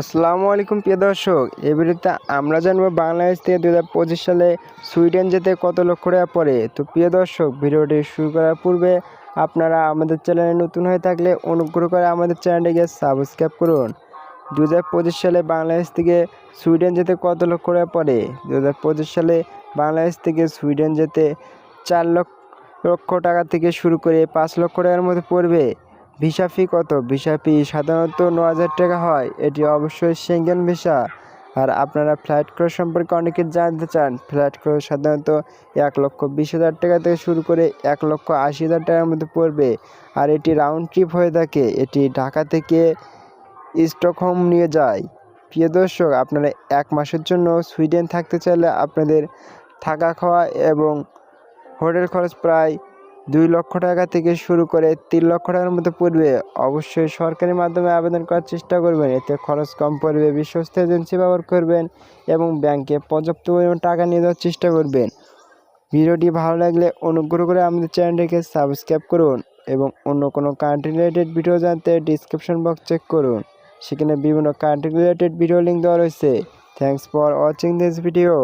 আসসালামু আলাইকুম, প্রিয় দর্শক। এই ভিডিওতে আমরা জানব বাংলাদেশ থেকে দু হাজার পঁচিশ সালে সুইডেন যেতে কত লক্ষ টাকা পড়ে। তো প্রিয় দর্শক, ভিডিওটি শুরু করার পূর্বে আপনারা আমাদের চ্যানেলে নতুন হয়ে থাকলে অনুগ্রহ করে আমাদের চ্যানেলটিকে সাবস্ক্রাইব করুন। দু হাজার পঁচিশ সালে বাংলাদেশ থেকে সুইডেন যেতে কত লক্ষ টাকা পড়ে? দু হাজার পঁচিশ সালে বাংলাদেশ থেকে সুইডেন যেতে চার লক্ষ লক্ষ টাকা থেকে শুরু করে পাঁচ লক্ষ টাকার মধ্যে পড়বে। ভিসা ফি কত? ভিসা ফি সাধারণত ন হাজার টাকা হয়। এটি অবশ্যই সেঙ্গেন ভিসা। আর আপনারা ফ্ল্যাট ক্রস সম্পর্কে অনেকে জানতে চান। ফ্ল্যাট ক্রস সাধারণত এক লক্ষ বিশ হাজার টাকা থেকে শুরু করে এক লক্ষ আশি হাজার টাকার মধ্যে পড়বে। আর এটি রাউন্ড ট্রিপ হয়ে থাকে। এটি ঢাকা থেকে স্টকহোম নিয়ে যায়। প্রিয় দর্শক, আপনারা এক মাসের জন্য সুইডেন থাকতে চাইলে আপনাদের থাকা খাওয়া এবং হোটেল খরচ প্রায় দুই লক্ষ টাকা থেকে শুরু করে তিন লক্ষ টাকার মতো পড়বে। অবশ্যই সরকারি মাধ্যমে আবেদন করার চেষ্টা করবেন। এতে খরচ কম পড়বে, বিশ্বস্ত এজেন্সি ব্যবহার করবেন এবং ব্যাংকে পর্যাপ্ত পরিমাণ টাকা নিয়ে যাওয়ার চেষ্টা করবেন। ভিডিওটি ভালো লাগলে অনুগ্রহ করে আমাদের চ্যানেলটিকে সাবস্ক্রাইব করুন এবং অন্য কোনো কান্ট্রি রিলেটেড ভিডিও জানতে ডিসক্রিপশন বক্স চেক করুন। সেখানে বিভিন্ন কান্ট্রি রিলেটেড ভিডিও লিঙ্ক দেওয়া রয়েছে। Thanks for watching this video.